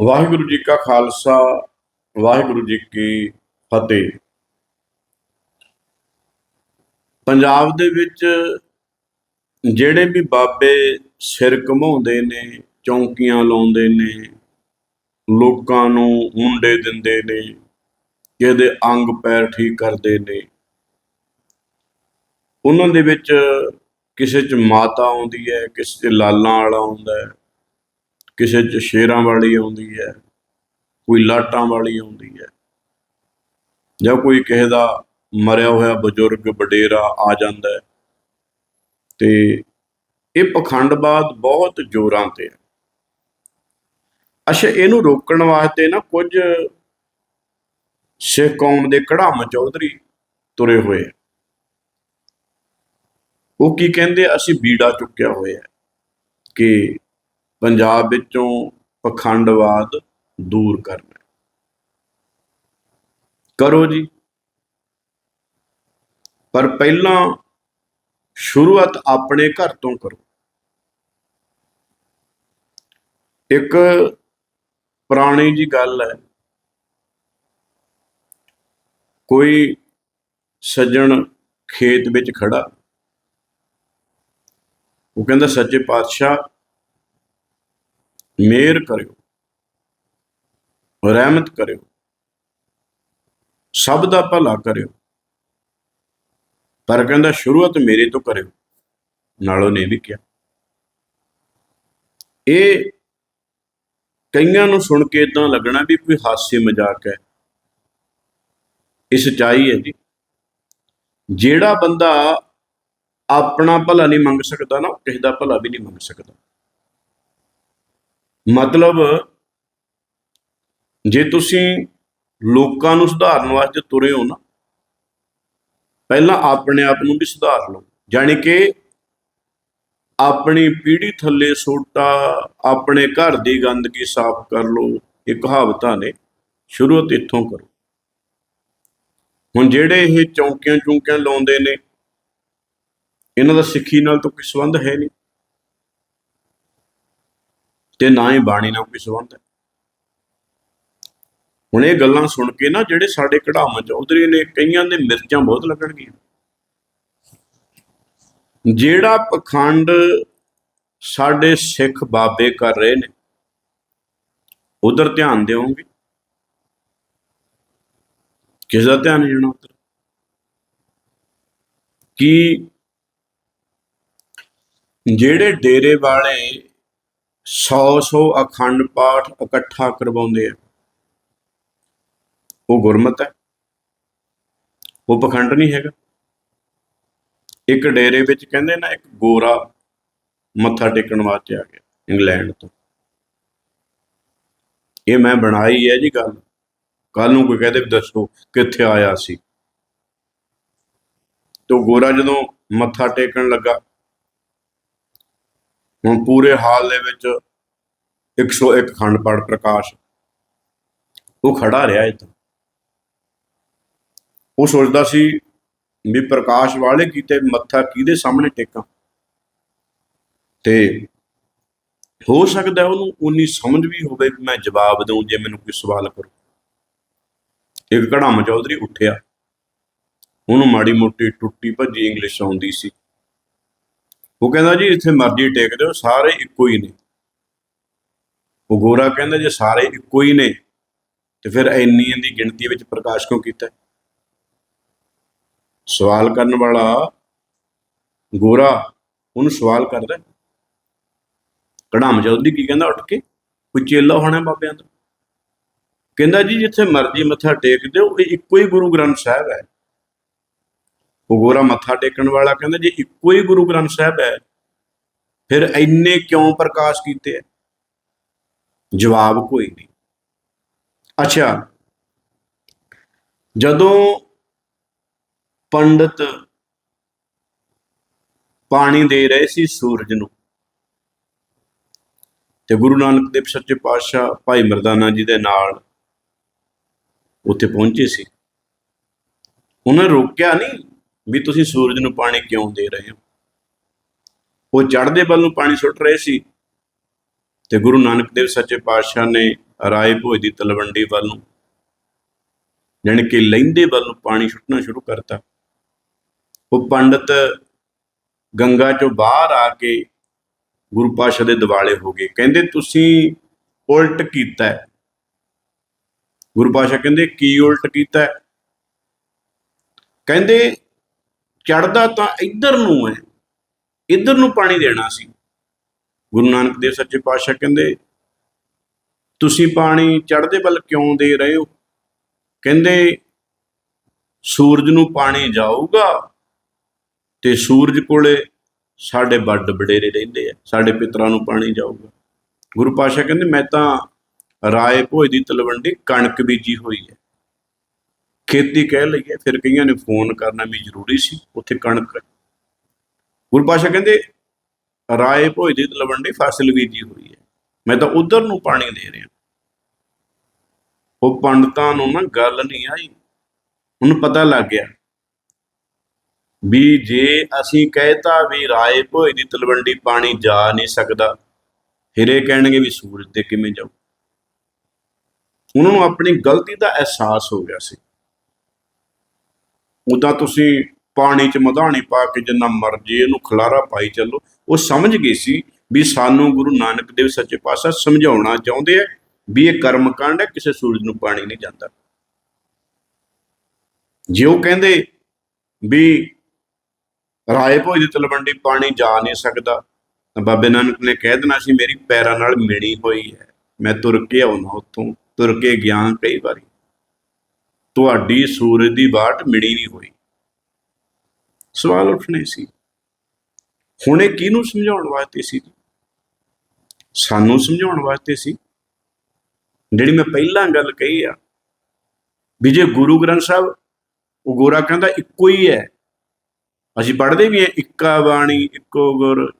ਵਾਹਿਗੁਰੂ ਜੀ ਕਾ ਖਾਲਸਾ, ਵਾਹਿਗੁਰੂ ਜੀ ਕੀ ਫਤਿਹ। ਪੰਜਾਬ ਦੇ ਵਿੱਚ ਜਿਹੜੇ ਵੀ ਬਾਬੇ ਸਿਰ ਘਮਾਉਂਦੇ ਨੇ, ਚੌਂਕੀਆਂ ਲਾਉਂਦੇ ਨੇ, ਲੋਕਾਂ ਨੂੰ ਮੁੰਡੇ ਦਿੰਦੇ ਨੇ ਕਿਹਦੇ ਅੰਗ ਪੈਰ ਠੀਕ ਕਰਦੇ ਨੇ, ਉਹਨਾਂ ਦੇ ਵਿੱਚ ਕਿਸੇ ਚ ਮਾਤਾ ਆਉਂਦੀ ਹੈ, ਕਿਸੇ ਚ ਲਾਲਾਂ ਵਾਲਾ ਆਉਂਦਾ ਹੈ ਕਿਸੇ ਚ ਸ਼ੇਰਾਂ ਵਾਲੀ ਆਉਂਦੀ ਹੈ, ਕੋਈ ਲਾਟਾਂ ਵਾਲੀ ਆਉਂਦੀ ਹੈ, ਜਾਂ ਕੋਈ ਕਿਸੇ ਦਾ ਮਰਿਆ ਹੋਇਆ ਬਜ਼ੁਰਗ, ਵਡੇਰਾ ਆ ਜਾਂਦਾ ਹੈ, ਤੇ ਇਹ ਪਖੰਡਵਾਦ ਬਹੁਤ ਜ਼ੋਰਾਂ ਤੇ ਹੈ। ਅੱਛਾ, ਇਹਨੂੰ ਰੋਕਣ ਵਾਸਤੇ ਨਾ ਕੁਝ ਸਿੱਖ ਕੌਮ ਦੇ ਕੜਾਮ ਚੌਧਰੀ ਤੁਰੇ ਹੋਏ ਆ। ਉਹ ਕੀ ਕਹਿੰਦੇ, ਅਸੀਂ ਬੀੜਾ ਚੁੱਕਿਆ ਹੋਇਆ ਕਿ ਪੰਜਾਬ ਵਿੱਚੋਂ ਪਖੰਡਵਾਦ ਦੂਰ ਕਰਨਾ। ਕਰੋ ਜੀ। ਪਰ ਪਹਿਲਾਂ ਸ਼ੁਰੂਆਤ ਆਪਣੇ ਘਰ ਤੋਂ ਕਰੋ। ਇੱਕ ਪੁਰਾਣੀ ਜੀ ਗੱਲ ਹੈ। ਕੋਈ ਸੱਜਣ ਖੇਤ ਵਿੱਚ ਖੜਾ। ਉਹ ਕਹਿੰਦਾ, ਸੱਚੇ ਪਾਤਸ਼ਾਹ ਮੇਰ ਕਰਿਓ, ਰਹਿਮਤ ਕਰਿਓ, ਸਭ ਦਾ ਭਲਾ ਕਰਿਓ। ਪਰ ਕਹਿੰਦਾ, ਸ਼ੁਰੂਆਤ ਮੇਰੇ ਤੋਂ ਕਰਿਓ। ਨਾਲੋਂ ਨੇ ਵੀ ਕਿਹਾ। ਇਹ ਕਈਆਂ ਨੂੰ ਸੁਣ ਕੇ ਇਦਾਂ ਲੱਗਣਾ ਵੀ ਕੋਈ ਹਾਸੇ ਮਜ਼ਾਕ ਹੈ। ਇਹ ਸਚਾਈ ਹੈ ਜੀ। ਜਿਹੜਾ ਬੰਦਾ ਆਪਣਾ ਭਲਾ ਨਹੀਂ ਮੰਗ ਸਕਦਾ ਨਾ, ਉਹ ਕਿਸੇ ਦਾ ਭਲਾ ਵੀ ਨਹੀਂ ਮੰਗ ਸਕਦਾ। ਮਤਲਬ ਜੇ ਤੁਸੀਂ ਲੋਕਾਂ ਨੂੰ ਸੁਧਾਰਨ ਵਾਸਤੇ ਤੁਰੇ ਹੋ ਨਾ, ਪਹਿਲਾਂ ਆਪਣੇ ਆਪ ਨੂੰ ਵੀ ਸੁਧਾਰ ਲਓ। ਜਾਣੀ ਕਿ ਆਪਣੀ ਪੀੜ੍ਹੀ ਥੱਲੇ ਸੋਟਾ, ਆਪਣੇ ਘਰ ਦੀ ਗੰਦਗੀ ਸਾਫ਼ ਕਰ ਲਓ, ਇਹ ਕਹਾਵਤਾਂ ਨੇ। ਸ਼ੁਰੂਆਤ ਇੱਥੋਂ ਕਰੋ। ਹੁਣ ਜਿਹੜੇ ਇਹ ਚੌਂਕੀਆਂ ਚੌਂਕੀਆਂ ਲਾਉਂਦੇ ਨੇ, ਇਹਨਾਂ ਦਾ ਸਿੱਖੀ ਨਾਲ ਤਾਂ ਕੋਈ ਸੰਬੰਧ ਹੈ ਨਹੀਂ। ਤੇ ਨਾ ਹੀ ਬਾਣੀ ਨਾਲ ਕੋਈ ਸੰਬੰਧ ਹੈ। ਹੁਣ ਇਹ ਗੱਲਾਂ ਸੁਣ ਕੇ ਨਾ ਜਿਹੜੇ ਸਾਡੇ ਕਢਾਵਾਂ ਚ ਚੌਧਰੀ ਨੇ, ਕਈਆਂ ਦੇ ਮਿਰਚਾਂ ਬਹੁਤ ਲੱਗਣਗੀਆਂ। ਜਿਹੜਾ ਪਖੰਡ ਸਾਡੇ ਸਿੱਖ ਬਾਬੇ ਕਰ ਰਹੇ ਨੇ, ਉਧਰ ਧਿਆਨ ਦਿਓਗੇ? ਕਿਸ ਦਾ ਧਿਆਨ ਦੇਣਾ ਜਾਣਾ ਉਧਰ? ਕੀ ਜਿਹੜੇ ਡੇਰੇ ਵਾਲੇ 100-100 ਅਖੰਡ ਪਾਠ ਇਕੱਠਾ ਕਰਵਾਉਂਦੇ ਆ। ਉਹ ਗੁਰਮਤ ਹੈ। ਉਹ ਪਖੰਡ ਨਹੀਂ ਹੈਗਾ। ਇੱਕ ਡੇਰੇ ਵਿੱਚ ਕਹਿੰਦੇ ਨਾ, ਇੱਕ ਗੋਰਾ ਮੱਥਾ ਟੇਕਣ ਵਾਸਤੇ ਆ ਗਿਆ, ਇੰਗਲੈਂਡ ਤੋਂ। ਇਹ ਮੈਂ ਬਣਾਈ ਹੈ ਜੀ ਗੱਲ। ਕੱਲ ਨੂੰ ਕੋਈ ਕਹਦੇ ਵੀ ਦੱਸੋ ਕਿੱਥੇ ਆਇਆ ਸੀ। ਤੇ ਉਹ ਗੋਰਾ ਜਦੋਂ ਮੱਥਾ ਟੇਕਣ ਲੱਗਾ ਹੁਣ ਪੂਰੇ ਹਾਲ ਦੇ ਵਿੱਚ 101 ਖੰਡ ਪਾਠ ਪ੍ਰਕਾਸ਼ ਉਹ ਖੜਾ ਰਿਹਾ ਇੱਥੇ। ਉਹ ਸੋਚਦਾ ਸੀ ਵੀ ਪ੍ਰਕਾਸ਼ ਵਾਲੇ ਕੀਤੇ ਮੱਥਾ ਕਿਹਦੇ ਸਾਹਮਣੇ ਟੇਕਾਂ? ਤੇ ਹੋ ਸਕਦਾ ਉਹਨੂੰ ਉਨੀ ਸਮਝ ਵੀ ਹੋਵੇ ਕਿ ਮੈਂ ਜਵਾਬ ਦਊਂ ਜੇ ਮੈਨੂੰ ਕੋਈ ਸਵਾਲ ਕਰੂ। ਇੱਕ ਘੜਾਮ ਚੌਧਰੀ ਉੱਠਿਆ। ਉਹਨੂੰ ਮਾੜੀ ਮੋਟੀ ਟੁੱਟੀ ਭੱਜੀ ਇੰਗਲਿਸ਼ ਆਉਂਦੀ ਸੀ। ਉਹ ਕਹਿੰਦਾ ਜੀ ਇੱਥੇ ਮਰਜ਼ੀ ਟੇਕ ਦਿਓ, ਸਾਰੇ ਇੱਕੋ ਹੀ ਨੇ। ਉਹ ਗੋਰਾ ਕਹਿੰਦਾ, ਜੇ ਸਾਰੇ ਇੱਕੋ ਹੀ ਨੇ, ਤੇ ਫਿਰ ਇੰਨੀਆਂ ਦੀ ਗਿਣਤੀ ਵਿੱਚ ਪ੍ਰਕਾਸ਼ ਕਿਉਂ ਕੀਤਾ? ਸਵਾਲ ਕਰਨ ਵਾਲਾ ਗੋਰਾ, ਉਹਨੂੰ ਸਵਾਲ ਕਰਦਾ ਕੜਾਮ ਚੌਧਰੀ ਕੀ ਕਹਿੰਦਾ, ਉੱਠ ਕੇ, ਕੋਈ ਚੇਲਾ ਹੋਣਾ ਬਾਬਿਆਂ ਦਾ ਕਹਿੰਦਾ ਜੀ, ਜਿੱਥੇ ਮਰਜ਼ੀ ਮੱਥਾ ਟੇਕ ਦਿਓ, ਇਹ ਇੱਕੋ ਹੀ ਗੁਰੂ ਗ੍ਰੰਥ ਸਾਹਿਬ ਹੈ। ਗੋਰਾ ਮੱਥਾ ਟੇਕਣ ਵਾਲਾ ਕਹਿੰਦਾ ਜੇ ਇੱਕੋ ਹੀ ਗੁਰੂ ਗ੍ਰੰਥ ਸਾਹਿਬ ਹੈ, ਫਿਰ ਇੰਨੇ ਕਿਉਂ ਪ੍ਰਕਾਸ਼ ਕੀਤੇ ਹੈ? ਜਵਾਬ ਕੋਈ ਨਹੀਂ। ਅੱਛਾ, ਜਦੋਂ ਪੰਡਤ ਪਾਣੀ ਦੇ ਰਹੇ ਸੀ ਸੂਰਜ ਨੂੰ, ਤੇ ਗੁਰੂ ਨਾਨਕ ਦੇਵ ਸੱਚੇ ਪਾਤਸ਼ਾਹ ਭਾਈ ਮਰਦਾਨਾ ਜੀ ਦੇ ਨਾਲ ਉੱਥੇ ਪਹੁੰਚੇ ਸੀ, ਉਹਨਾਂ ਰੋਕਿਆ ਨਹੀਂ ਵੀ ਤੁਸੀਂ ਸੂਰਜ ਨੂੰ ਪਾਣੀ ਕਿਉਂ ਦੇ ਰਹੇ ਹੋ? ਉਹ ਚੜ੍ਹਦੇ ਵੱਲ ਨੂੰ ਪਾਣੀ ਸੁੱਟ ਰਹੇ ਸੀ ਤੇ ਗੁਰੂ ਨਾਨਕ ਦੇਵ ਸੱਚੇ ਪਾਤਸ਼ਾਹ ਨੇ ਰਾਏ ਭੋਜ ਦੀ ਤਲਵੰਡੀ ਵੱਲ ਨੂੰ ਜਾਣੀ ਕਿ ਲਹਿੰਦੇ ਵੱਲ ਨੂੰ ਪਾਣੀ ਛੁੱਟਣਾ ਸ਼ੁਰੂ ਕਰਤਾ। ਉਹ ਪੰਡਤ ਗੰਗਾ ਚੋਂ ਬਾਹਰ ਆ ਕੇ ਗੁਰੂ ਪਾਤਸ਼ਾਹ ਦੇ ਦਿਵਾਲੇ ਹੋ ਗਏ। ਕਹਿੰਦੇ, ਤੁਸੀਂ ਉਲਟ ਕੀਤਾ ਗੁਰੂ ਪਾਤਸ਼ਾਹ ਕਹਿੰਦੇ, ਕੀ ਉਲਟ ਕੀਤਾ ਕਹਿੰਦੇ ਚੜਦਾ ਤਾਂ ਇੱਧਰ ਨੂੰ ਹੈ, ਇੱਧਰ ਨੂੰ ਪਾਣੀ ਦੇਣਾ ਸੀ। ਗੁਰੂ ਨਾਨਕ ਦੇਵ ਸੱਚੇ ਪਾਤਸ਼ਾਹ ਕਹਿੰਦੇ, ਤੁਸੀਂ ਪਾਣੀ ਚੜ੍ਹਦੇ ਵੱਲ ਕਿਉਂ ਦੇ ਰਹੇ ਹੋ? ਕਹਿੰਦੇ, ਸੂਰਜ ਨੂੰ ਪਾਣੀ ਜਾਊਗਾ ਤੇ ਸੂਰਜ ਕੋਲੇ ਸਾਡੇ ਵੱਡ ਵਡੇਰੇ ਰਹਿੰਦੇ ਆ, ਸਾਡੇ ਪਿਤਰਾਂ ਨੂੰ ਪਾਣੀ ਜਾਊਗਾ। ਗੁਰੂ ਪਾਤਸ਼ਾਹ ਕਹਿੰਦੇ, ਮੈਂ ਤਾਂ ਰਾਏ ਭੋਜ ਦੀ ਤਲਵੰਡੀ ਕਣਕ ਬੀਜੀ ਹੋਈ ਹੈ। ਖੇਤੀ ਕਹਿ ਲਈਏ, ਫਿਰ ਕਈਆਂ ਨੇ ਫੋਨ ਕਰਨਾ ਵੀ ਜ਼ਰੂਰੀ ਸੀ, ਉੱਥੇ ਕਣਕ ਹੈ। ਗੁਰੂ ਪਾਤਸ਼ਾਹ ਕਹਿੰਦੇ, ਰਾਏ ਭੋਜ ਦੀ ਤਲਵੰਡੀ ਫਸਲ ਬੀਜੀ ਹੋਈ ਹੈ। ਮੈਂ ਤਾਂ ਉਧਰ ਨੂੰ ਪਾਣੀ ਦੇ ਰਿਹਾ। ਉਹ ਪੰਡਤਾਂ ਨੂੰ ਨਾ ਗੱਲ ਨਹੀਂ ਆਈ। ਉਹਨੂੰ ਪਤਾ ਲੱਗ ਗਿਆ ਵੀ ਜੇ ਅਸੀਂ ਕਹਿਤਾ ਵੀ ਰਾਏ ਭੋਜ ਦੀ ਤਲਵੰਡੀ ਪਾਣੀ ਜਾ ਨਹੀਂ ਸਕਦਾ, ਫਿਰ ਇਹ ਕਹਿਣਗੇ ਵੀ ਸੂਰਜ ਤੇ ਕਿਵੇਂ ਜਾਊ। ਉਹਨਾਂ ਨੂੰ ਆਪਣੀ ਗਲਤੀ ਦਾ ਅਹਿਸਾਸ ਹੋ ਗਿਆ ਸੀ। ਉਦਾਂ ਤੁਸੀਂ ਪਾਣੀ 'ਚ ਮਧਾਣੀ ਪਾ ਕੇ ਜਿੰਨਾ ਮਰਜ਼ੀ ਇਹਨੂੰ ਖਲਾਰਾ ਪਾਈ ਚੱਲੋ। ਉਹ ਸਮਝ ਗਈ ਸੀ ਵੀ ਸਾਨੂੰ ਗੁਰੂ ਨਾਨਕ ਦੇਵ ਸੱਚੇ ਪਾਤਸ਼ਾਹ ਸਮਝਾਉਣਾ ਚਾਹੁੰਦੇ ਆ ਵੀ ਇਹ ਕਰਮ ਕਾਂਡ ਹੈ, ਕਿਸੇ ਸੂਰਜ ਨੂੰ ਪਾਣੀ ਨਹੀਂ ਜਾਂਦਾ। ਜੇ ਉਹ ਕਹਿੰਦੇ ਵੀ ਰਾਏ ਭੋਜ ਦੀ ਤਲਵੰਡੀ ਪਾਣੀ ਜਾ ਨਹੀਂ ਸਕਦਾ, ਤਾਂ ਬਾਬੇ ਨਾਨਕ ਨੇ ਕਹਿ ਦੇਣਾ ਸੀ, ਮੇਰੀ ਪੈਰਾਂ ਨਾਲ ਮਿਣੀ ਹੋਈ ਹੈ। ਮੈਂ ਤੁਰ ਕੇ ਆਉਣਾ ਉੱਥੋਂ, ਤੁਰ ਕੇ ਗਿਆ ਕਈ ਵਾਰੀ। ਤੁਹਾਡੀ ਸੂਰਜ ਦੀ ਬਾਟ ਮਿਣੀ ਨਹੀਂ ਹੋਈ। ਸਵਾਲ ਉੱਠਣੇ ਸੀ। ਹੁਣ ਇਹ ਕਿਹਨੂੰ ਸਮਝਾਉਣ ਵਾਸਤੇ ਸੀ ਸਾਨੂੰ ਸਮਝਾਉਣ ਵਾਸਤੇ ਸੀ। ਜਿਹੜੀ ਮੈਂ ਪਹਿਲਾਂ ਗੱਲ ਕਹੀ ਆ, ਵੀ ਜੇ ਗੁਰੂ ਗ੍ਰੰਥ ਸਾਹਿਬ ਉਹ ਗੋਰਾ ਕਹਿੰਦਾ ਇੱਕੋ ਹੀ ਹੈ, ਅਸੀਂ ਪੜ੍ਹਦੇ ਵੀ ਹਾਂ, ਇੱਕਾ ਬਾਣੀ, ਇੱਕੋ ਗੁਰ।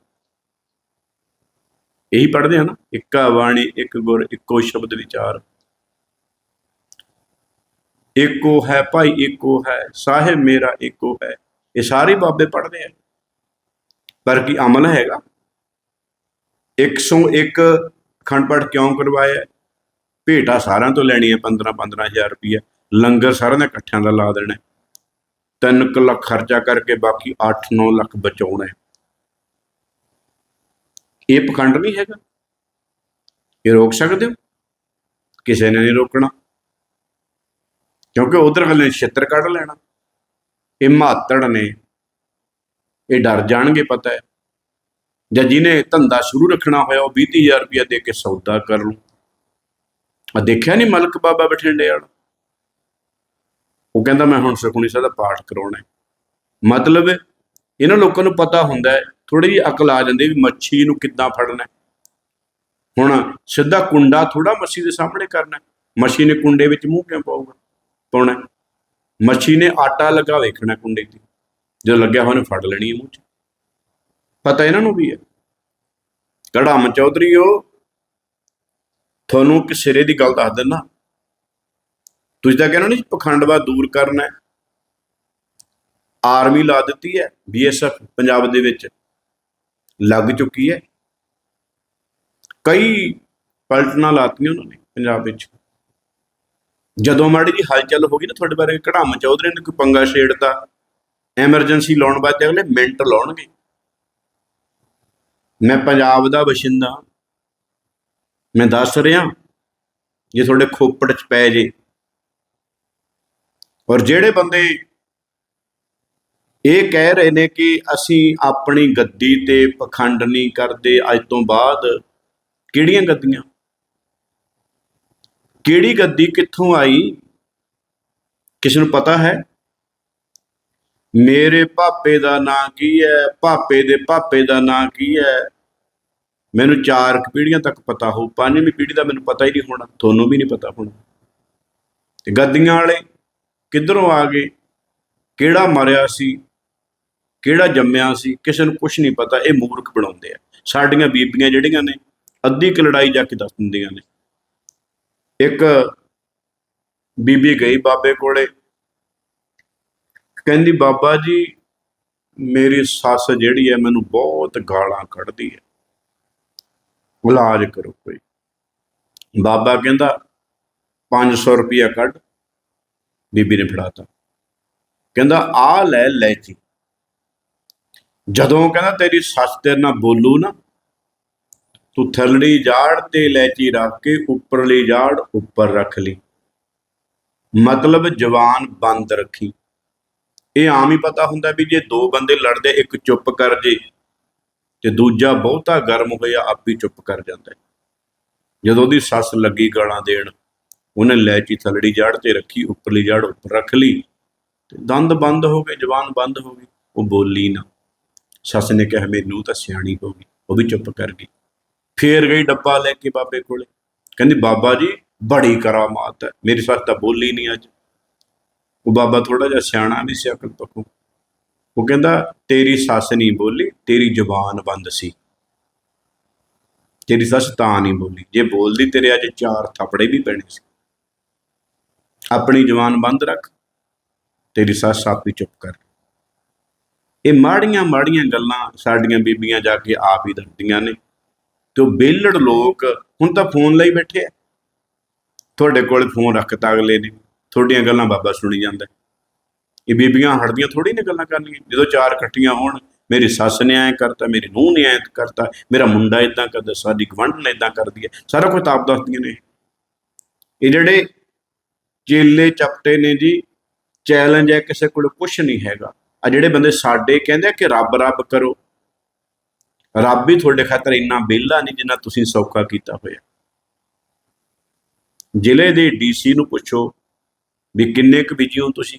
ਇਹੀ ਪੜ੍ਹਦੇ ਹਾਂ ਨਾ, ਇੱਕਾ ਬਾਣੀ, ਇੱਕ ਗੁਰ, ਇੱਕੋ ਸ਼ਬਦ ਵਿਚਾਰ। ਇੱਕੋ ਹੈ ਭਾਈ ਇੱਕੋ ਹੈ ਸਾਹਿਬ ਮੇਰਾ ਇੱਕੋ ਹੈ। ਇਹ ਸਾਰੇ ਬਾਬੇ ਪੜ੍ਹਦੇ ਆ। ਪਰ ਕੀ ਅਮਲ ਹੈਗਾ? 101 ਖੰਡ ਪਾਠ ਕਿਉਂ ਕਰਵਾਇਆ? ਭੇਟਾ ਸਾਰਿਆਂ ਤੋਂ ਲੈਣੀ ਹੈ 15 15000 ਰੁਪਇਆ ਲੰਗਰ ਸਾਰਿਆਂ ਦੇ ਇਕੱਠਿਆਂ ਦਾ ਲਾ ਦੇਣਾ। 3 ਲੱਖ ਖਰਚਾ ਕਰਕੇ ਬਾਕੀ 8-9 ਲੱਖ ਬਚਾਉਣਾ ਇਹ ਪਖੰਡ ਨਹੀਂ ਹੈਗਾ। ਇਹ ਰੋਕ ਸਕਦੇ ਹੋ? ਕਿਸੇ ਨੇ ਨਹੀਂ ਰੋਕਣਾ। ਕਿਉਂਕਿ ਉਧਰ ਅਗਲੇ ਨੇ ਛਿੱਤਰ ਕੱਢ ਲੈਣਾ। ਇਹ ਮਾਤੜ ਨੇ। ਇਹ ਡਰ ਜਾਣਗੇ ਪਤਾ ਹੈ। ਜਾਂ ਜਿਹਨੇ ਧੰਦਾ ਸ਼ੁਰੂ ਰੱਖਣਾ ਹੋਇਆ, ਉਹ 20000 ਰੁਪਇਆ ਦੇ ਕੇ ਸੌਦਾ ਕਰ ਲੂ ਆ ਦੇਖਿਆ ਨਹੀਂ ਮਲਕ ਬਾਬਾ ਬਠਿੰਡੇ ਵਾਲਾ? ਉਹ ਕਹਿੰਦਾ, ਮੈਂ ਹੁਣ ਸੁਖਮਨੀ ਸਾਹਿਬ ਦਾ ਪਾਠ ਕਰਾਉਣਾ ਮਤਲਬ ਇਹਨਾਂ ਲੋਕਾਂ ਨੂੰ ਪਤਾ ਹੁੰਦਾ ਹੈ ਥੋੜੀ ਜਿਹੀ ਅਕਲ ਆ ਜਾਂਦੀ ਵੀ ਮੱਛੀ ਨੂੰ ਕਿੱਦਾਂ ਫੜਨਾ ਹੁਣ ਸਿੱਧਾ ਕੁੰਡਾ ਥੋੜਾ ਮੱਛੀ ਦੇ ਸਾਹਮਣੇ ਕਰਨਾ ਮੱਛੀ ਨੇ ਕੁੰਡੇ ਵਿੱਚ ਮੂੰਹ ਕਿਉਂ ਪਾਊਗਾ? ਪਾਉਣਾ ਮੱਛੀ ਨੇ ਆਟਾ ਲਗਾ ਵੇਖਣਾ ਕੁੰਡੇ ਤੇ। ਜਦੋਂ ਲੱਗਿਆ ਹੋਇਆ ਉਹਨੇ ਫੜ ਲੈਣੀ ਹੈ ਮੂੰਹ 'ਚ। ਪਤਾ ਇਹਨਾਂ ਨੂੰ ਵੀ ਹੈ। ਕੜਾਮ ਚੌਧਰੀਓ ਤੁਹਾਨੂੰ ਇੱਕ ਸਿਰੇ ਦੀ ਗੱਲ ਦੱਸ ਦਿੰਦਾ। ਤੁਸੀਂ ਤਾਂ ਕਹਿੰਦੇ ਨਹੀਂ ਪਖੰਡਵਾ ਦੂਰ ਕਰਨਾ ਹੈ। ਆਰਮੀ ਲਾ ਦਿੱਤੀ ਹੈ, ਬੀਐਸਐਫ ਪੰਜਾਬ ਦੇ ਵਿੱਚ ਲੱਗ ਚੁੱਕੀ ਹੈ। ਕਈ ਪਲਟਣਾ ਲਾਤੀਆਂ ਉਹਨਾਂ ਨੇ ਪੰਜਾਬ ਵਿੱਚ। ਜਦੋਂ ਮਾੜੀ ਜੀ ਹਲਚਲ ਹੋ ਗਈ ਨਾ ਤੁਹਾਡੇ ਬਾਰੇ ਕਢਾਮ ਚੌਧਰੀ ਨੇ ਕੋਈ ਪੰਗਾ ਛੇੜਤਾ ਐਮਰਜੈਂਸੀ ਲਾਉਣ ਵਾਸਤੇ ਅਗਲੇ ਮਿੰਟ ਲਾਉਣਗੇ। ਮੈਂ ਪੰਜਾਬ ਦਾ ਵਸਿੰਦਾ। ਮੈਂ ਦੱਸ ਰਿਹਾ, ਜੇ ਤੁਹਾਡੇ ਖੋਪੜ ਚ ਪੈ ਜੇ। ਔਰ ਜਿਹੜੇ ਬੰਦੇ ਇਹ ਕਹਿ ਰਹੇ ਨੇ ਕਿ ਅਸੀਂ ਆਪਣੀ ਗੱਦੀ ਤੇ ਪਖੰਡ ਨਹੀਂ ਕਰਦੇ, ਅੱਜ ਤੋਂ ਬਾਅਦ ਕਿਹੜੀਆਂ ਗੱਦੀਆਂ? ਕਿਹੜੀ ਗੱਦੀ ਕਿੱਥੋਂ ਆਈ? ਕਿਸੇ ਨੂੰ ਪਤਾ ਹੈ? ਮੇਰੇ ਭਾਪੇ ਦਾ ਨਾਂ ਕੀ ਹੈ? ਭਾਪੇ ਦੇ ਭਾਪੇ ਦਾ ਨਾਂ ਕੀ ਹੈ? ਮੈਨੂੰ ਚਾਰ ਕੁ ਪੀੜ੍ਹੀਆਂ ਤੱਕ ਪਤਾ ਹੋ ਪੰਜਵੀਂ ਪੀੜ੍ਹੀ ਦਾ ਮੈਨੂੰ ਪਤਾ ਹੀ ਨਹੀਂ ਹੋਣਾ। ਤੁਹਾਨੂੰ ਵੀ ਨਹੀਂ ਪਤਾ ਹੋਣਾ। ਤੇ ਗੱਦੀਆਂ ਵਾਲੇ ਕਿੱਧਰੋਂ ਆ ਗਏ? ਕਿਹੜਾ ਮਰਿਆ ਸੀ? ਕਿਹੜਾ ਜੰਮਿਆ ਸੀ? ਕਿਸੇ ਨੂੰ ਕੁਝ ਨਹੀਂ ਪਤਾ। ਇਹ ਮੂਰਖ ਬਣਾਉਂਦੇ ਆ। ਸਾਡੀਆਂ ਬੀਬੀਆਂ ਜਿਹੜੀਆਂ ਨੇ, ਅੱਧੀ ਕੁ ਲੜਾਈ ਜਾ ਕੇ ਦੱਸ ਦਿੰਦੀਆਂ ਨੇ। ਇੱਕ ਬੀਬੀ ਗਈ ਬਾਬੇ ਕੋਲੇ। ਕਹਿੰਦੀ, ਬਾਬਾ ਜੀ, ਮੇਰੀ ਸੱਸ ਜਿਹੜੀ ਹੈ ਮੈਨੂੰ ਬਹੁਤ ਗਾਲਾਂ ਕੱਢਦੀ ਹੈ। ਇਲਾਜ ਕਰੋ ਕੋਈ। ਬਾਬਾ ਕਹਿੰਦਾ 500 ਰੁਪਇਆ ਕੱਢ। ਬੀਬੀ ਨੇ ਫੜਾਤਾ। ਕਹਿੰਦਾ ਆ ਲੈ ਲੈਚੀ ਜਦੋਂ ਕਹਿੰਦਾ, ਤੇਰੀ ਸੱਸ ਤੇਰੇ ਨਾਲ ਬੋਲੂ ਨਾ ਤੂੰ ਥੱਲੜੀ ਜਾੜ ਤੇ ਲੈਚੀ ਰੱਖ ਕੇ ਉੱਪਰਲੀ ਜਾੜ ਉੱਪਰ ਰੱਖ ਲਈ। ਮਤਲਬ ਜਵਾਨ ਬੰਦ ਰੱਖੀ। ਇਹ ਆਮ ਹੀ ਪਤਾ ਹੁੰਦਾ ਵੀ ਜੇ ਦੋ ਬੰਦੇ ਲੜਦੇ, ਇੱਕ ਚੁੱਪ ਕਰ ਜੇ, ਤੇ ਦੂਜਾ ਬਹੁਤਾ ਗਰਮ ਹੋਇਆ, ਆਪ ਹੀ ਚੁੱਪ ਕਰ ਜਾਂਦਾ ਜਦੋਂ ਉਹਦੀ ਸੱਸ ਲੱਗੀ ਗਾਲਾਂ ਦੇਣ, ਉਹਨੇ ਲੈਚੀ ਥਲੜੀ ਜੜ ਤੇ ਰੱਖੀ, ਉੱਪਰਲੀ ਜੜ ਉੱਪਰ ਰੱਖ ਲਈ, ਤੇ ਦੰਦ ਬੰਦ ਹੋ ਗਏ ਜ਼ਬਾਨ ਬੰਦ ਹੋ ਗਈ। ਉਹ ਬੋਲੀ ਨਾ। ਸੱਸ ਨੇ ਕਿਹਾ, ਮੈਨੂੰ ਤਾਂ ਸਿਆਣੀ ਹੋ ਗਈ, ਉਹ ਵੀ ਚੁੱਪ ਕਰ ਗਈ। ਫੇਰ ਗਈ ਡੱਬਾ ਲੈ ਕੇ ਬਾਬੇ ਕੋਲੇ। ਕਹਿੰਦੀ, ਬਾਬਾ ਜੀ, ਬੜੀ ਕਰਾਮਾਤ ਹੈ। ਮੇਰੀ ਸੱਸ ਤਾਂ ਬੋਲੀ ਨਹੀਂ ਅੱਜ। ਉਹ ਬਾਬਾ ਥੋੜਾ ਜਿਹਾ ਸਿਆਣਾ ਵੀ ਸੀ, ਅਕਲ ਪੱਖੋਂ। ਉਹ ਕਹਿੰਦਾ, ਤੇਰੀ ਸੱਸ ਨਹੀਂ ਬੋਲੀ, ਤੇਰੀ ਜ਼ੁਬਾਨ ਬੰਦ ਸੀ। ਤੇਰੀ ਸੱਸ ਤਾਂ ਨਹੀਂ ਬੋਲੀ। ਜੇ ਬੋਲਦੀ, ਤੇਰੇ ਅੱਜ ਚਾਰ ਥਾਪੜੇ ਵੀ ਪੈਣੇ ਸੀ। ਆਪਣੀ ਜ਼ੁਬਾਨ ਬੰਦ ਰੱਖ, ਤੇਰੀ ਸੱਸ ਆਪ ਹੀ ਚੁੱਪ ਕਰ ਇਹ ਮਾੜੀਆਂ ਮਾੜੀਆਂ ਗੱਲਾਂ ਸਾਡੀਆਂ ਬੀਬੀਆਂ ਜਾ ਕੇ ਆਪ ਹੀ ਦੱਸਦੀਆਂ ਨੇ। ਤੇ ਬੇਲੜ ਲੋਕ ਹੁਣ ਤਾਂ ਫੋਨ ਲਈ ਬੈਠੇ ਆ। ਤੁਹਾਡੇ ਕੋਲ ਫੋਨ ਰੱਖਤਾ ਅਗਲੇ ਨੇ। ਤੁਹਾਡੀਆਂ ਗੱਲਾਂ ਬਾਬਾ ਸੁਣੀ ਜਾਂਦਾ। ਇਹ ਬੀਬੀਆਂ ਹੜਦੀਆਂ ਥੋੜੀ ਨੇ ਗੱਲਾਂ ਕਰਨੀਆਂ। ਜਦੋਂ ਚਾਰ ਇਕੱਠੀਆਂ ਹੋਣ, ਮੇਰੀ ਸੱਸ ਨੇ ਐਂ ਕਰਤਾ, ਮੇਰੀ ਨੂੰਹ ਨੇ ਐਂ ਕਰਤਾ, ਮੇਰਾ ਮੁੰਡਾ ਇਦਾਂ ਕਰਦਾ, ਸਾਡੀ ਗਵੰਡ ਨੇ ਇਦਾਂ ਕਰਦੀ ਹੈ। ਸਾਰਾ ਕੁਝ ਤਾਪ ਦੱਸਦੀਆਂ ਨੇ। ਇਹ ਜਿਹੜੇ ਚੇਲੇ ਚਪਟੇ ਨੇ ਜੀ ਚੈਲੰਜ ਹੈ, ਕਿਸੇ ਕੋਲ ਕੁਝ ਨਹੀਂ ਹੈਗਾ। ਆ ਜਿਹੜੇ ਬੰਦੇ ਸਾਡੇ ਕਹਿੰਦੇ ਆ ਕਿ ਰੱਬ ਰੱਬ ਕਰੋ। ਰੱਬ ਵੀ ਤੁਹਾਡੇ ਖਾਤਰ ਇੰਨਾ ਵਿਹਲਾ ਨਹੀਂ ਜਿੰਨਾ ਤੁਸੀਂ ਸੌਖਾ ਕੀਤਾ ਹੋਇਆ। ਜ਼ਿਲ੍ਹੇ ਦੇ ਡੀਸੀ ਨੂੰ ਪੁੱਛੋ ਵੀ ਕਿੰਨੇ ਕੁ ਬਿਜ਼ੀ ਹੋ ਤੁਸੀਂ।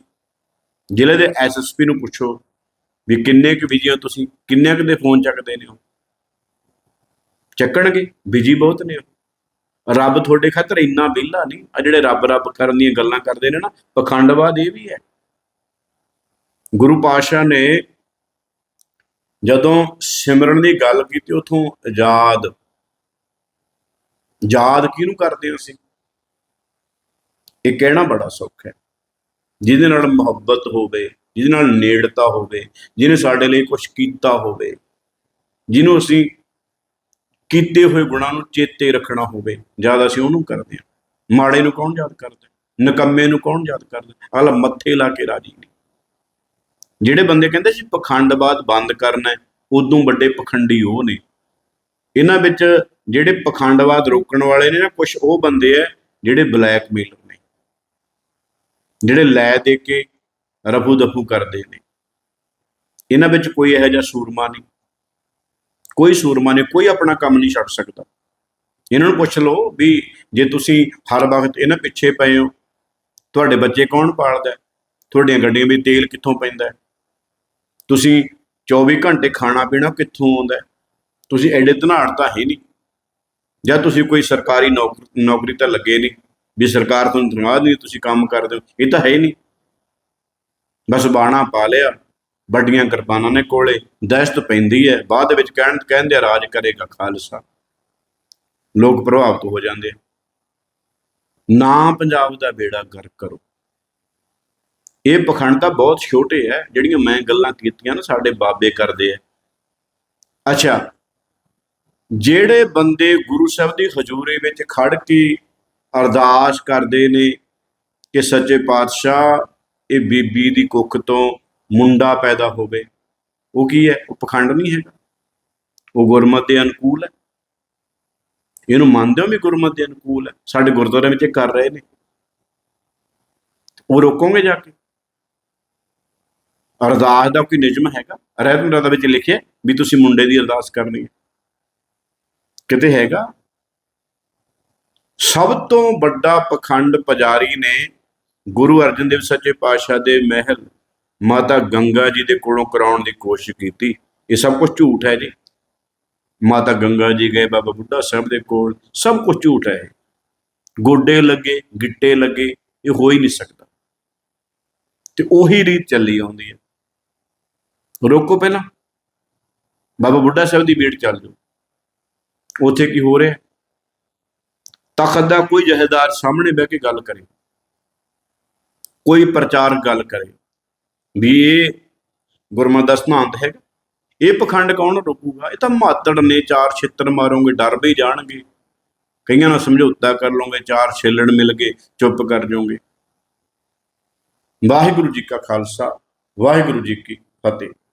ਜ਼ਿਲ੍ਹੇ ਦੇ ਐਸਐਸਪੀ ਨੂੰ ਪੁੱਛੋ ਵੀ ਕਿੰਨੇ ਕੁ ਬਿਜ਼ੀ ਹੋ ਤੁਸੀਂ, ਕਿੰਨੇ ਕੁ ਦੇ ਫੋਨ ਚੱਕਦੇ ਨੇ ਉਹ। ਚੱਕਣਗੇ ਬਿਜ਼ੀ ਬਹੁਤ ਨੇ ਉਹ। ਰੱਬ ਤੁਹਾਡੇ ਖਾਤਰ ਇੰਨਾ ਵਿਹਲਾ ਨਹੀਂ ਆ ਜਿਹੜੇ ਰੱਬ ਰੱਬ ਕਰਨ ਦੀਆਂ ਗੱਲਾਂ ਕਰਦੇ ਨੇ ਨਾ, ਪਖੰਡਵਾਦ ਇਹ ਵੀ ਹੈ। ਗੁਰੂ ਪਾਤਸ਼ਾਹ ਨੇ ਜਦੋਂ ਸਿਮਰਨ ਦੀ ਗੱਲ ਕੀਤੀ, ਉਥੋਂ ਆਜ਼ਾਦ ਯਾਦ ਕਿਹਨੂੰ ਕਰਦੇ ਹਾਂ ਅਸੀਂ? ਇਹ ਕਹਿਣਾ ਬੜਾ ਸੌਖਾ ਹੈ। ਜਿਹਦੇ ਨਾਲ ਮੁਹੱਬਤ ਹੋਵੇ, ਜਿਹਦੇ ਨਾਲ ਨੇੜਤਾ ਹੋਵੇ, ਜਿਹਨੇ ਸਾਡੇ ਲਈ ਕੁਝ ਕੀਤਾ ਹੋਵੇ, ਜਿਹਨੂੰ ਅਸੀਂ ਕੀਤੇ ਹੋਏ ਗੁਣਾਂ ਨੂੰ ਚੇਤੇ ਰੱਖਣਾ ਹੋਵੇ ਜ਼ਿਆਦਾ ਅਸੀਂ ਉਹਨੂੰ ਕਰਦੇ ਹਾਂ। ਮਾੜੇ ਨੂੰ ਕੌਣ ਯਾਦ ਕਰਦਾ? ਨਕੰਮੇ ਨੂੰ ਕੌਣ ਯਾਦ ਕਰਦਾ? ਹਾਲਾ ਮੱਥੇ ਲਾ ਕੇ ਰਾਜੀ ਨਹੀਂ। ਜਿਹੜੇ ਬੰਦੇ ਕਹਿੰਦੇ ਜੀ ਪਖੰਡਵਾਦ ਬੰਦ ਕਰਨਾ ਉਦੋਂ ਵੱਡੇ ਪਖੰਡੀ ਉਹ ਨੇ। ਇਹਨਾਂ ਵਿੱਚ ਜਿਹੜੇ ਪਖੰਡਵਾਦ ਰੋਕਣ ਵਾਲੇ ਨੇ ਨਾ ਕੁਝ ਉਹ ਬੰਦੇ ਆ ਜਿਹੜੇ ਬਲੈਕਮੇਲਰ ਨੇ। ਜਿਹੜੇ ਲੈ ਦੇ ਕੇ ਰਫੂ ਦਫੂ ਕਰਦੇ ਨੇ। ਇਹਨਾਂ ਵਿੱਚ ਕੋਈ ਇਹੋ ਜਿਹਾ ਸੂਰਮਾ ਨਹੀਂ। ਕੋਈ ਸੂਰਮਾ ਨਹੀਂ, ਕੋਈ ਆਪਣਾ ਕੰਮ ਨਹੀਂ ਛੱਡ ਸਕਦਾ। ਇਹਨਾਂ ਨੂੰ ਪੁੱਛ ਲਓ ਵੀ ਜੇ ਤੁਸੀਂ ਹਰ ਵਕਤ ਇਹਨਾਂ ਪਿੱਛੇ ਪਏ ਹੋ, ਤੁਹਾਡੇ ਬੱਚੇ ਕੌਣ ਪਾਲਦਾ ਤੁਹਾਡੀਆਂ ਗੱਡੀਆਂ ਵਿੱਚ ਤੇਲ ਕਿੱਥੋਂ ਪੈਂਦਾ ਤੁਸੀਂ 24 ਘੰਟੇ ਖਾਣਾ ਪੀਣਾ ਕਿੱਥੋਂ ਆਉਂਦਾ ਤੁਸੀਂ ਐਡੇ ਧਨਾੜ ਤਾਂ ਹੈ ਨਹੀਂ। ਜਾਂ ਤੁਸੀਂ ਕੋਈ ਸਰਕਾਰੀ ਨੌਕਰੀ ਨੌਕਰੀ ਤਾਂ ਲੱਗੇ ਨਹੀਂ। ਵੀ ਸਰਕਾਰ ਤੁਹਾਨੂੰ ਤਨਖਾਹ ਨਹੀਂ ਤੁਸੀਂ ਕੰਮ ਕਰਦੇ ਹੋ। ਇਹ ਤਾਂ ਹੈ ਨਹੀਂ। ਬਸ ਬਾਣਾ ਪਾ ਲਿਆ। ਵੱਡੀਆਂ ਕਿਰਪਾਨਾਂ ਨੇ ਕੋਲੇ। ਦਹਿਸ਼ਤ ਪੈਂਦੀ ਹੈ। ਬਾਅਦ ਵਿੱਚ ਕਹਿਣ ਕਹਿੰਦੇ ਆ, ਰਾਜ ਕਰੇਗਾ ਖਾਲਸਾ। ਲੋਕ ਪ੍ਰਭਾਵਿਤ ਹੋ ਜਾਂਦੇ ਨਾ ਪੰਜਾਬ ਦਾ ਬੇੜਾ ਗਰਕ ਕਰੋ। ਇਹ ਪਖੰਡ ਤਾਂ ਬਹੁਤ ਛੋਟੇ ਹੈ, ਜਿਹੜੀਆਂ ਮੈਂ ਗੱਲਾਂ ਕੀਤੀਆਂ ਨਾ ਸਾਡੇ ਬਾਬੇ ਕਰਦੇ ਆ। ਅੱਛਾ, ਜਿਹੜੇ ਬੰਦੇ ਗੁਰੂ ਸਾਹਿਬ ਦੀ ਹਜ਼ੂਰੀ ਵਿੱਚ ਖੜ ਕੇ ਅਰਦਾਸ ਕਰਦੇ ਨੇ ਕਿ ਸੱਚੇ ਪਾਤਸ਼ਾਹ, ਇਹ ਬੀਬੀ ਦੀ ਕੁੱਖ ਤੋਂ ਮੁੰਡਾ ਪੈਦਾ ਹੋਵੇ, ਉਹ ਕੀ ਹੈ? ਉਹ ਪਖੰਡ ਨਹੀਂ ਹੈਗਾ ਉਹ ਗੁਰਮਤ ਦੇ ਅਨੁਕੂਲ ਹੈ। ਇਹਨੂੰ ਮੰਨਦੇ ਹੋ ਵੀ ਗੁਰਮਤ ਦੇ ਅਨੁਕੂਲ ਹੈ? ਸਾਡੇ ਗੁਰਦੁਆਰੇ ਵਿੱਚ ਇਹ ਕਰ ਰਹੇ ਨੇ। ਉਹ ਰੋਕੋਗੇ ਜਾ ਕੇ? ਅਰਦਾਸ ਦਾ ਕੋਈ ਨਿਯਮ ਹੈਗਾ? ਰਹਿਤ ਮੁਰਾਦਾ ਵਿੱਚ ਲਿਖਿਆ ਵੀ ਤੁਸੀਂ ਮੁੰਡੇ ਦੀ ਅਰਦਾਸ ਕਰਨੀ ਹੈ। ਕਿਤੇ ਹੈਗਾ? ਸਭ ਤੋਂ ਵੱਡਾ ਪਖੰਡ ਪੁਜਾਰੀ ਨੇ ਗੁਰੂ ਅਰਜਨ ਦੇਵ ਸੱਚੇ ਪਾਤਸ਼ਾਹ ਦੇ ਮਹਿਲ ਮਾਤਾ ਗੰਗਾ ਜੀ ਦੇ ਕੋਲੋਂ ਕਰਾਉਣ ਦੀ ਕੋਸ਼ਿਸ਼ ਕੀਤੀ। ਇਹ ਸਭ ਕੁਝ ਝੂਠ ਹੈ ਜੀ। ਮਾਤਾ ਗੰਗਾ ਜੀ ਗਏ, ਬਾਬਾ ਬੁੱਢਾ ਸਾਹਿਬ ਦੇ ਕੋਲ, ਸਭ ਕੁਝ ਝੂਠ ਹੈ। ਗੋਡੇ ਲੱਗੇ, ਗਿੱਟੇ ਲੱਗੇ, ਇਹ ਹੋ ਹੀ ਨਹੀਂ ਸਕਦਾ। ਤੇ ਉਹੀ ਰੀਤ ਚੱਲੀ ਆਉਂਦੀ ਹੈ। ਰੋਕੋ ਪਹਿਲਾਂ। ਬਾਬਾ ਬੁੱਢਾ ਸਾਹਿਬ ਦੀ ਵੇਟ ਚੱਲ ਜਾਓ। ਉੱਥੇ ਕੀ ਹੋ ਰਿਹਾ? ਤਖਤ ਦਾ ਕੋਈ ਜਹੇਦਾਰ ਸਾਹਮਣੇ ਬਹਿ ਕੇ ਗੱਲ ਕਰੇ। ਕੋਈ ਪ੍ਰਚਾਰ ਗੱਲ ਕਰੇ। ਵੀ ਇਹ ਗੁਰਮਤਿ ਦਾ ਸਿਧਾਂਤ ਹੈਗਾ। ਇਹ ਪਖੰਡ ਕੌਣ ਰੋਕੂਗਾ? ਇਹ ਤਾਂ ਮਾਤੜ ਨੇ ਚਾਰ ਛਿੱਤਰ ਮਾਰੋਗੇ, ਡਰ ਵੀ ਜਾਣਗੇ। ਕਈਆਂ ਨਾਲ ਸਮਝੌਤਾ ਕਰ ਲਓਗੇ, ਚਾਰ ਛੇਲਣ ਮਿਲ ਗਏ, ਚੁੱਪ ਕਰ ਜਾਓਗੇ। ਵਾਹਿਗੁਰੂ ਜੀ ਕਾ ਖਾਲਸਾ, ਵਾਹਿਗੁਰੂ ਜੀ ਕੀ ਫਤਿਹ।